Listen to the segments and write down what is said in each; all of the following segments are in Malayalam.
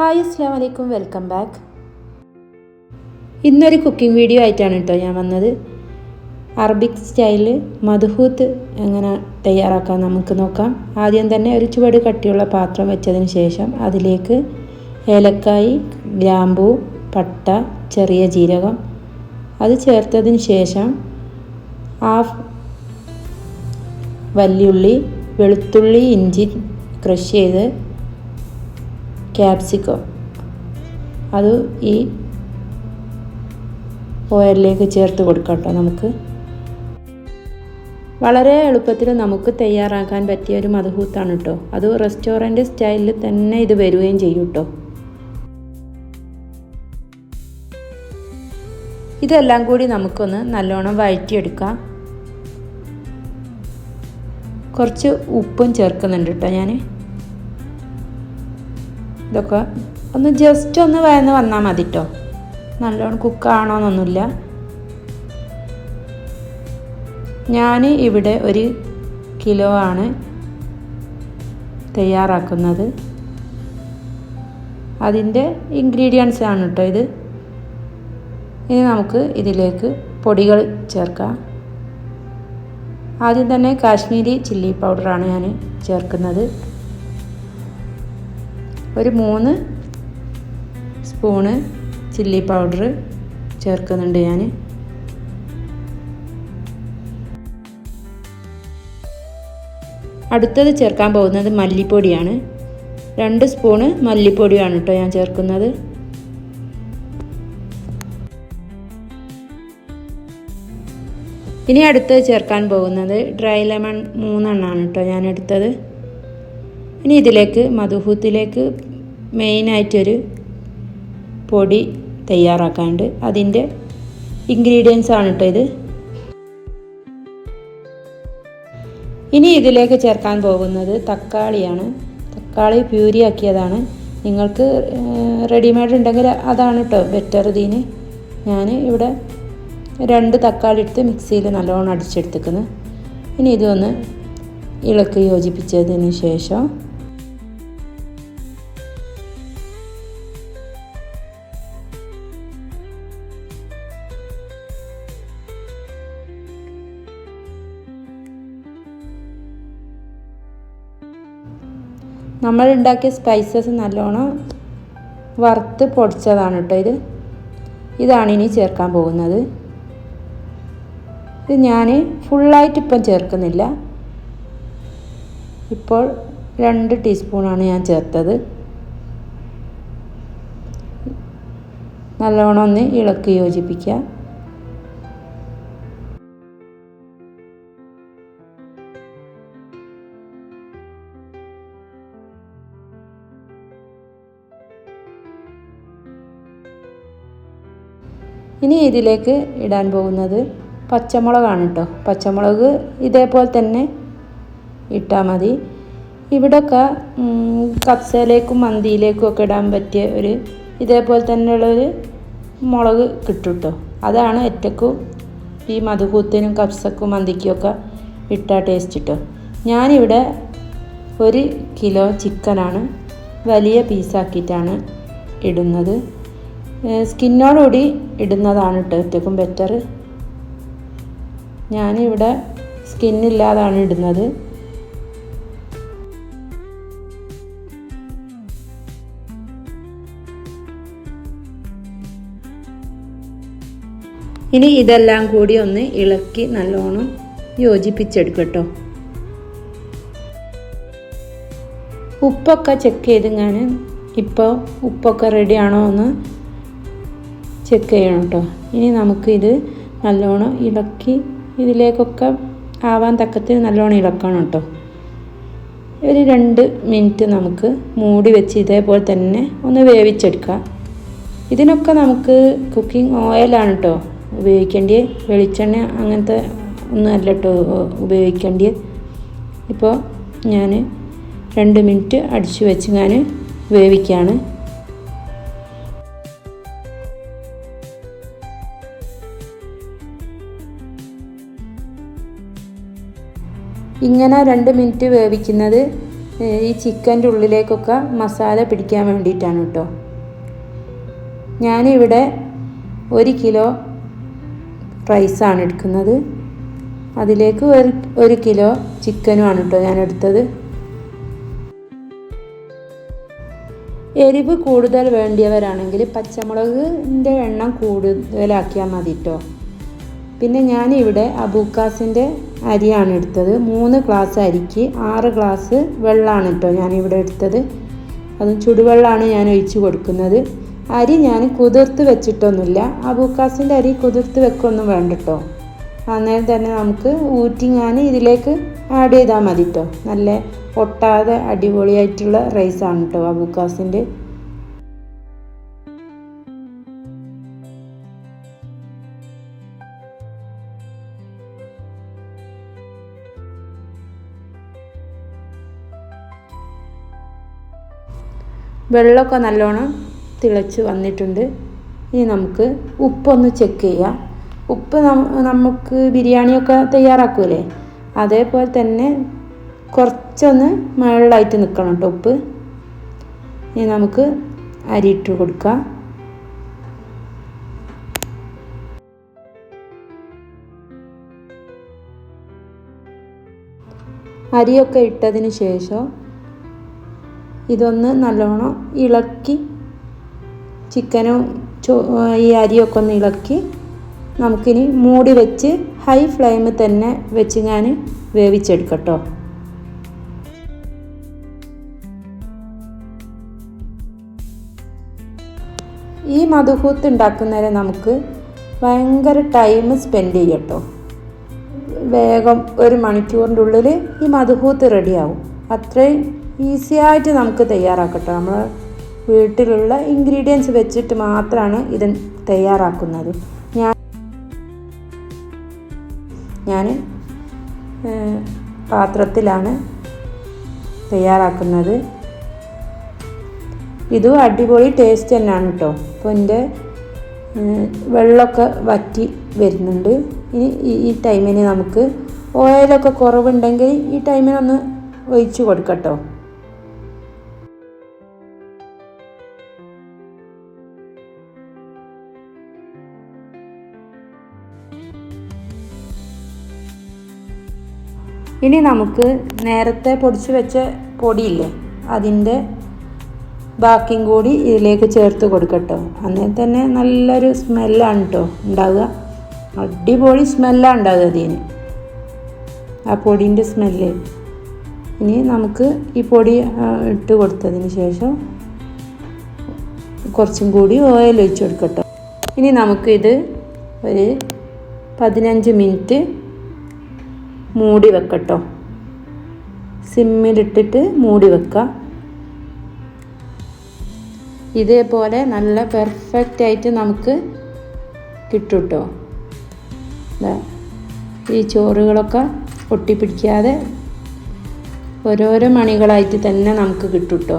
ഹായ് അസ്സാം വലൈക്കും വെൽക്കം ബാക്ക്. ഇന്നൊരു കുക്കിംഗ് വീഡിയോ ആയിട്ടാണ് കേട്ടോ ഞാൻ വന്നത്. അറബിക് സ്റ്റൈലിൽ മധുഹൂത്ത് എങ്ങനെ തയ്യാറാക്കാൻ നമുക്ക് നോക്കാം. ആദ്യം തന്നെ ഒരു ചുവട് കട്ടിയുള്ള പാത്രം വെച്ചതിന് ശേഷം അതിലേക്ക് ഏലക്കായി ഗ്രാമ്പൂ പട്ട ചെറിയ ജീരകം അത് ചേർത്തതിന് ശേഷം ഹാഫ് വല്യുള്ളി വെളുത്തുള്ളി ഇഞ്ചി ക്രഷ് ചെയ്ത് ക്യാപ്സിക്കം. അത് ഈ ഓയിലിലേക്ക് ചേർത്ത് കൊടുക്കാം കേട്ടോ നമുക്ക്. വളരെ എളുപ്പത്തിൽ നമുക്ക് തയ്യാറാക്കാൻ പറ്റിയ ഒരു മധുഹൂത്താണ് കേട്ടോ. അത് റെസ്റ്റോറന്റ് സ്റ്റൈലിൽ തന്നെ ഇത് വരികയും ചെയ്യും കേട്ടോ. ഇതെല്ലാം കൂടി നമുക്കൊന്ന് നല്ലോണം വഴറ്റിയെടുക്കാം. കുറച്ച് ഉപ്പും ചേർക്കുന്നുണ്ട് കേട്ടോ ഞാൻ ഇതൊക്കെ ഒന്ന് ജസ്റ്റ് ഒന്ന് വയന്ന് വന്നാൽ മതി കേട്ടോ നല്ലോണം കുക്കാണോന്നൊന്നുമില്ല ഞാൻ ഇവിടെ ഒരു കിലോ ആണ് തയ്യാറാക്കുന്നത്. അതിന്റെ ഇൻഗ്രീഡിയൻസ് ആണ് കേട്ടോ ഇത്. ഇനി നമുക്ക് ഇതിലേക്ക് പൊടികൾ ചേർക്കാം. ആദ്യം തന്നെ കാശ്മീരി ചില്ലി പൗഡറാണ് ഞാൻ ചേർക്കുന്നത്. ഒരു മൂന്ന് സ്പൂണ് ചില്ലി പൗഡർ ചേർക്കുന്നുണ്ട് ഞാൻ അടുത്തത് ചേർക്കാൻ പോകുന്നത് മല്ലിപ്പൊടിയാണ്. രണ്ട് സ്പൂണ് മല്ലിപ്പൊടിയാണ് കേട്ടോ ഞാൻ ചേർക്കുന്നത്. ഇനി അടുത്തത് ചേർക്കാൻ പോകുന്നത് ഡ്രൈ ലെമൺ മൂന്നെണ്ണമാണ് കേട്ടോ ഞാൻ എടുത്തത്. ഇനി ഇതിലേക്ക് മധുഹൂത്തിലേക്ക് മെയിനായിട്ടൊരു പൊടി തയ്യാറാക്കാണ്ട് അതിന്റെ ഇൻഗ്രീഡിയൻസ് ആണ് കേട്ടോ ഇത്. ഇനി ഇതിലേക്ക് ചേർക്കാൻ പോകുന്നത് തക്കാളിയാണ്. തക്കാളി പ്യൂരിയാക്കിയതാണ്. നിങ്ങൾക്ക് റെഡിമെയ്ഡ് ഉണ്ടെങ്കിൽ അതാണ് കേട്ടോ ബെറ്റർ ഇതിന്. ഞാൻ ഇവിടെ രണ്ട് തക്കാളി എടുത്ത് മിക്സിയിൽ നല്ലോണം അടിച്ചെടുത്തേക്കുന്നു. ഇനി ഇതൊന്ന് ഇളക്കി യോജിപ്പിച്ചതിന് ശേഷം നമ്മൾ ഉണ്ടാക്കിയ സ്പൈസസ് നല്ലോണം വറുത്ത് പൊടിച്ചതാണ് കേട്ടോ ഇത്. ഇതാണ് ഇനി ചേർക്കാൻ പോകുന്നത്. ഇത് ഞാൻ ഫുള്ളായിട്ട് ഇപ്പം ചേർക്കുന്നില്ല. ഇപ്പോൾ രണ്ട് ടീസ്പൂണാണ് ഞാൻ ചേർത്തത്. നല്ലോണം ഒന്ന് ഇളക്കി യോജിപ്പിക്കുക. ഇനി ഇതിലേക്ക് ഇടാൻ പോകുന്നത് പച്ചമുളകാണ് കേട്ടോ പച്ചമുളക് ഇതേപോലെ തന്നെ ഇട്ടാൽ മതി. ഇവിടെയൊക്കെ കപ്സയിലേക്കും മന്തിയിലേക്കും ഒക്കെ ഇടാൻ പറ്റിയ ഒരു ഇതേപോലെ തന്നെയുള്ളൊരു മുളക് കിട്ടും കേട്ടോ അതാണ് ഏറ്റക്കും ഈ മധുകൂത്തിനും കപ്സക്കും മന്തിക്കും ഒക്കെ ഇട്ട ടേസ്റ്റ് കിട്ടും ഞാനിവിടെ ഒരു കിലോ ചിക്കനാണ് വലിയ പീസാക്കിയിട്ടാണ് ഇടുന്നത്. സ്കിന്നോടുകൂടി ഇടുന്നതാണ് കേട്ടോ ഏറ്റവും ബെറ്റർ ഞാനിവിടെ സ്കിന്നില്ലാതാണ് ഇടുന്നത്. ഇനി ഇതെല്ലാം കൂടി ഒന്ന് ഇളക്കി നല്ലോണം യോജിപ്പിച്ചെടുക്കട്ടോ ഉപ്പൊക്കെ ചെക്ക് ചെയ്ത് ഞാൻ ഇപ്പോൾ ഉപ്പൊക്കെ റെഡിയാണോ എന്ന് ചെക്ക് ചെയ്യണം കേട്ടോ ഇനി ഇത് നല്ലോണം ഇളക്കി ഇതിലേക്കൊക്കെ ആവാൻ തക്കത്തിന് നല്ലോണം ഇളക്കണം കേട്ടോ ഒരു രണ്ട് മിനിറ്റ് നമുക്ക് മൂടി വെച്ച് ഇതേപോലെ തന്നെ ഒന്ന് വേവിച്ചെടുക്കാം. ഇതിനൊക്കെ നമുക്ക് കുക്കിംഗ് ഓയിലാണ് കേട്ടോ ഉപയോഗിക്കേണ്ടത് വെളിച്ചെണ്ണ അങ്ങനത്തെ ഒന്നും അല്ല കേട്ടോ ഉപയോഗിക്കേണ്ടത് ഇപ്പോൾ ഞാൻ രണ്ട് മിനിറ്റ് അടിച്ചു വെച്ച് ഞാൻ വേവിക്കുകയാണ് ഇങ്ങനെ രണ്ട് മിനിറ്റ് വേവിക്കുന്നത് ഈ ചിക്കന്റെ ഉള്ളിലേക്കൊക്കെ മസാല പിടിക്കാൻ വേണ്ടിയിട്ടാണ് കേട്ടോ. ഞാനിവിടെ ഒരു കിലോ റൈസാണ് എടുക്കുന്നത്. അതിലേക്ക് ഒരു ഒരു കിലോ ചിക്കനുമാണ് കേട്ടോ ഞാൻ എടുത്തത് എരിവ് കൂടുതൽ വേണ്ടിയവരാണെങ്കിൽ പച്ചമുളകിന്റെ എണ്ണം കൂടുതലാക്കിയാൽ മതി കേട്ടോ. പിന്നെ ഞാനിവിടെ അബൂക്കാസിന്റെ അരിയാണ് എടുത്തത്. മൂന്ന് ഗ്ലാസ് അരിക്ക് ആറ് ഗ്ലാസ് വെള്ളമാണ് കേട്ടോ ഞാനിവിടെ എടുത്തത്. അതും ചുടുവെള്ളമാണ് ഞാൻ ഒഴിച്ചു കൊടുക്കുന്നത്. അരി ഞാൻ കുതിർത്ത് വെച്ചിട്ടൊന്നുമില്ല. അബൂക്കാസിന്റെ അരി കുതിർത്ത് വെക്കൊന്നും വേണ്ട കേട്ടോ. അന്നേരം തന്നെ നമുക്ക് ഊറ്റിങ്ങാൻ ഇതിലേക്ക് ആഡ് ചെയ്താൽ മതി കേട്ടോ. നല്ല ഒട്ടാതെ അടിപൊളിയായിട്ടുള്ള റൈസാണ് കേട്ടോ അബൂക്കാസിന്റെ വെള്ളമൊക്കെ നല്ലോണം തിളച്ച് വന്നിട്ടുണ്ട്. ഇനി നമുക്ക് ഉപ്പൊന്ന് ചെക്ക് ചെയ്യാം. ഉപ്പ് നമുക്ക് ബിരിയാണിയൊക്കെ തയ്യാറാക്കൂലേ? അതേപോലെ തന്നെ കുറച്ചൊന്ന് മുകളിലായിട്ട് നിൽക്കണം കേട്ടോ ഉപ്പ്. ഇനി നമുക്ക് അരി ഇട്ട് കൊടുക്കാം. അരിയൊക്കെ ഇട്ടതിന് ശേഷം ഇതൊന്ന് നല്ലോണം ഇളക്കി ചിക്കനും ഈ അരിയൊക്കെ ഒന്ന് ഇളക്കി നമുക്കിനി മൂടി വെച്ച് ഹൈ ഫ്ലെയിമിൽ തന്നെ വെച്ച് ഞാൻ വേവിച്ചെടുക്കട്ടോ. ഈ മധുഹൂത്ത് ഉണ്ടാക്കുന്നതിന് നമുക്ക് ഭയങ്കര ടൈം സ്പെൻഡ് ചെയ്യട്ടോ. വേഗം ഒരു മണിക്കൂറിന്റെ ഉള്ളിൽ ഈ മധുഹൂത്ത് റെഡിയാവും അത്രയും ഈസി ആയിട്ട് നമുക്ക് തയ്യാറാക്കട്ടോ. നമ്മൾ വീട്ടിലുള്ള ഇൻഗ്രീഡിയൻസ് വെച്ചിട്ട് മാത്രമാണ് ഇത് തയ്യാറാക്കുന്നത്. ഞാൻ ഞാൻ പാത്രത്തിലാണ് തയ്യാറാക്കുന്നത്. ഇതും അടിപൊളി ടേസ്റ്റ് തന്നെയാണ് കേട്ടോ അപ്പോൾ എന്റെ വെള്ളമൊക്കെ വറ്റി വരുന്നുണ്ട്. ഇനി ഈ ടൈമിന് നമുക്ക് ഓയിലൊക്കെ കുറവുണ്ടെങ്കിൽ ഈ ടൈമിനൊന്ന് ഒഴിച്ചു കൊടുക്കട്ടോ. ഇനി നമുക്ക് നേരത്തെ പൊടിച്ച് വെച്ച പൊടിയില്ലേ അതിന്റെ ബാക്കിയും കൂടി ഇതിലേക്ക് ചേർത്ത് കൊടുക്കട്ടോ. അന്നേരം തന്നെ നല്ലൊരു സ്മെല്ലാണ് കേട്ടോ ഉണ്ടാവുക. അടിപൊളി സ്മെല്ലാണ് ഉണ്ടാവുക അതിന്. ആ പൊടിന്റെ സ്മെല്ല്. ഇനി നമുക്ക് ഈ പൊടി ഇട്ട് കൊടുത്തതിന് ശേഷം കുറച്ചും കൂടി ഓയിൽ ഒഴിച്ച് കൊടുക്കട്ടോ. ഇനി നമുക്കിത് ഒരു പതിനഞ്ച് മിനിറ്റ് മൂടി വെക്കട്ടോ. സിമ്മിലിട്ടിട്ട് മൂടി വെക്കുക ഇതേപോലെ നല്ല പെർഫെക്റ്റ് ആയിട്ട് നമുക്ക് കിട്ടും ഈ ചോറുകളൊക്കെ ഒട്ടിപ്പിടിക്കാതെ ഓരോരോ മണികളായിട്ട് തന്നെ നമുക്ക് കേട്ടോ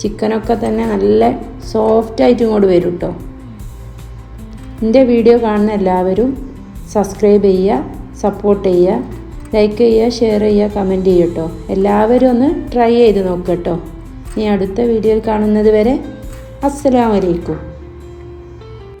ചിക്കനൊക്കെ തന്നെ നല്ല സോഫ്റ്റായിട്ട് ഇങ്ങോട്ട് വരും കേട്ടോ എന്റെ വീഡിയോ കാണുന്ന എല്ലാവരും സബ്സ്ക്രൈബ് ചെയ്യുക സപ്പോർട്ട് ചെയ്യുക. ലൈക്ക് ചെയ്യുക ഷെയർ ചെയ്യുക കമന്റ് ചെയ്യുക കേട്ടോ എല്ലാവരും ഒന്ന് ട്രൈ ചെയ്ത് നോക്കുക കേട്ടോ ഇനി അടുത്ത വീഡിയോയിൽ കാണുന്നത് വരെ അസ്സലാമലൈക്കും